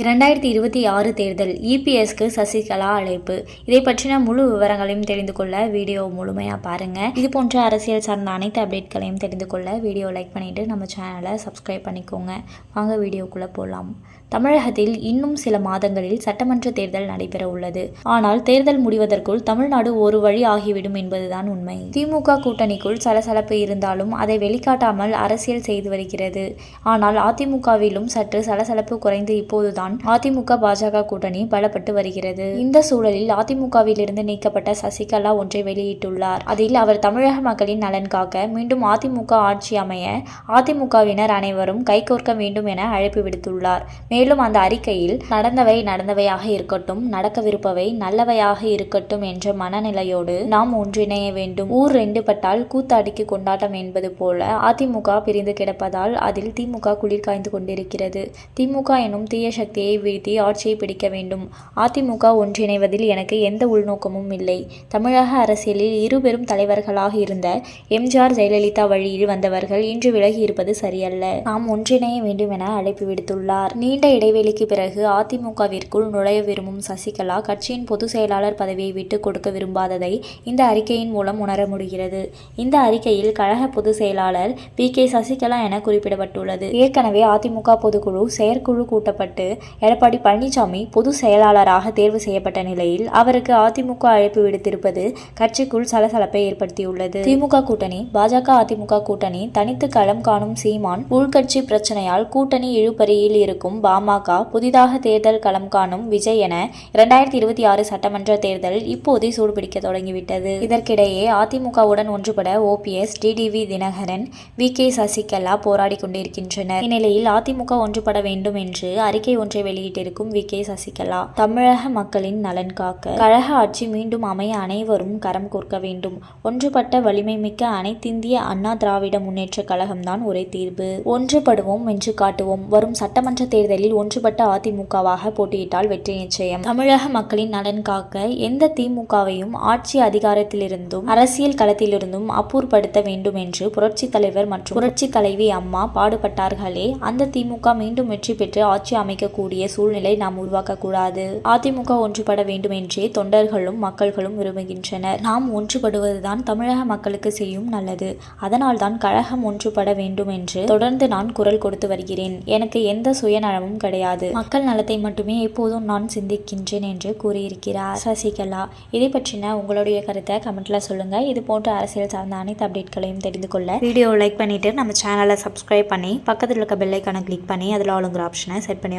இரண்டாயிரத்தி இருபத்தி ஆறு தேர்தல் இபிஎஸ்க்கு சசிகலா அழைப்பு. இதை பற்றின முழு விவரங்களையும் தெரிந்து கொள்ள வீடியோ முழுமையாக பாருங்கள் இது போன்ற அரசியல் சார்ந்த அனைத்து அப்டேட்களையும் தெரிந்து கொள்ள வீடியோ லைக் பண்ணிவிட்டு நம்ம சேனலை சப்ஸ்கிரைப் பண்ணிக்கோங்க. வாங்க வீடியோக்குள்ளே போகலாம் தமிழகத்தில் இன்னும் சில மாதங்களில் சட்டமன்ற தேர்தல் நடைபெற உள்ளது. ஆனால் தேர்தல் முடிவதற்குள் தமிழ்நாடு ஒரு வழி ஆகிவிடும் என்பதுதான் உண்மை. திமுக கூட்டணிக்குள் சலசலப்பு இருந்தாலும் அதை வெளிக்காட்டாமல் அரசியல் செய்து வருகிறது. ஆனால் அதிமுகவிலும் சற்று சலசலப்பு குறைந்து இப்போதுதான் அதிமுக பாஜக கூட்டணி பலப்பட்டு வருகிறது. இந்த சூழலில் அதிமுகவில் இருந்து நீக்கப்பட்ட சசிகலா ஒன்றை வெளியிட்டுள்ளார். அதில் அவர் தமிழக மக்களின் நலன் காக்க மீண்டும் அதிமுக ஆட்சி அமைய அதிமுகவினர் அனைவரும் கைகோர்க்க வேண்டும் என அழைப்பு விடுத்துள்ளார். மேலும் அந்த அறிக்கையில் நடந்தவை நடந்தவையாக இருக்கட்டும் நடக்கவிருப்பவை நல்லவையாக இருக்கட்டும் என்ற மனநிலையோடு நாம் ஒன்றிணைய வேண்டும். ஊர் ரெண்டு பட்டால் கூத்தாடிக்கு கொண்டாட்டம் என்பது போல அதிமுக பிரிந்து கிடப்பதால் அதில் திமுக குளிர் காய்ந்து கொண்டிருக்கிறது. திமுக எனும் தீய சக்தி சக்தியை வீழ்த்தி ஆட்சியை பிடிக்க வேண்டும். அதிமுக ஒன்றிணைவதில் எனக்கு எந்த உள்நோக்கமும் இல்லை. தமிழக அரசியலில் இருபெரும் தலைவர்களாக இருந்த எம்ஜிஆர் ஜெயலலிதா வழியில் வந்தவர்கள் இன்று விலகி இருப்பது சரியல்ல. நாம் ஒன்றிணைய வேண்டும் என அழைப்பு விடுத்துள்ளார். நீண்ட இடைவெளிக்கு பிறகு அதிமுகவிற்குள் நுழைய விரும்பும் சசிகலா கட்சியின் பொதுச் செயலாளர் பதவியை விட்டுக் கொடுக்க விரும்பாததை இந்த அறிக்கையின் மூலம் உணர முடிகிறது. இந்த அறிக்கையில் கழக பொதுச் செயலாளர் பி. கே. சசிகலா என குறிப்பிடப்பட்டுள்ளது. ஏற்கனவே அதிமுக பொதுக்குழு செயற்குழு கூட்டப்பட்டு எடப்பாடி பழனிசாமி பொதுச் செயலாளராக தேர்வு செய்யப்பட்ட நிலையில் அவருக்கு அதிமுக அழைப்பு விடுத்திருப்பது கட்சிக்குள் சலசலப்பை ஏற்படுத்தியுள்ளது. திமுக கூட்டணி பாஜக அதிமுக கூட்டணி தனித்து களம் காணும் சீமான் உள்கட்சி பிரச்சனையால் கூட்டணி இழுபறியில் இருக்கும் பாமக புதிதாக தேர்தல் களம் காணும் விஜய் என இரண்டாயிரத்தி இருபத்தி ஆறு சட்டமன்ற தேர்தல் இப்போதே சூடுபிடிக்க தொடங்கிவிட்டது. இதற்கிடையே அதிமுகவுடன் ஒன்றுபட OPS TTV Dhinakaran V K Sasikala போராடி கொண்டிருக்கின்றனர். இந்நிலையில் அதிமுக ஒன்றுபட வேண்டும் என்று அறிக்கை ஒன்று வெளியிட்டிருக்கும் வி. கே. சசிகலா தமிழக மக்களின் நலன் காக்க. கழக ஆட்சி மீண்டும் அமைய அனைவரும் கரம் கோர்க்க வேண்டும். ஒன்றுபட்ட வலிமை மிக்க அனைத்திந்திய அண்ணா திராவிட முன்னேற்ற கழகம்தான் ஒரே தீர்வு. ஒன்றுபடுவோம் என்று காட்டுவோம். வரும் சட்டமன்ற தேர்தலில் ஒன்றுபட்ட அதிமுகவாக போட்டியிட்டால் வெற்றி நிச்சயம். தமிழக மக்களின் நலன் காக்க எந்த திமுகவையும் ஆட்சி அதிகாரத்திலிருந்தும் அரசியல் களத்திலிருந்தும் அப்புறப்படுத்த வேண்டும் என்று புரட்சி தலைவர் மற்றும் புரட்சி தலைவி அம்மா பாடுபட்டார்களே. அந்த திமுக மீண்டும் வெற்றி பெற்று ஆட்சி அமைக்க அமைக்கக்கூடிய சூழ்நிலை நாம் உருவாக்கக்கூடாது. அதிமுக ஒன்றுபட வேண்டும் என்றே தொண்டர்களும் மக்கள்களும் விரும்புகின்றனர். நாம் ஒன்றுபடுவதுதான் தமிழக மக்களுக்கு செய்யும் நல்லது. அதனால்தான் கழகம் ஒன்றுபட வேண்டும் என்று தொடர்ந்து நான் குரல் கொடுத்து வருகிறேன். எனக்கு எந்த சுயநலமும் கிடையாது. மக்கள் நலத்தை மட்டுமே எப்போதும் நான் சிந்திக்கின்றேன் என்று கூறியிருக்கிறார் சசிகலா. இதை பற்றின உங்களுடைய கருத்தை கமெண்ட்ல சொல்லுங்க. இது போன்ற அரசியல் சார்ந்த அனைத்து அப்டேட்களையும் தெரிந்து கொள்ள வீடியோ லைக் பண்ணிட்டு நம்ம சேனலை சப்ஸ்கிரைப் பண்ணி பக்கத்தில் இருக்க பெல்லைக்கான கிளிக் பண்ணி அதில் ஆளுங்கிற ஆப்ஷனை செட் பண்ணி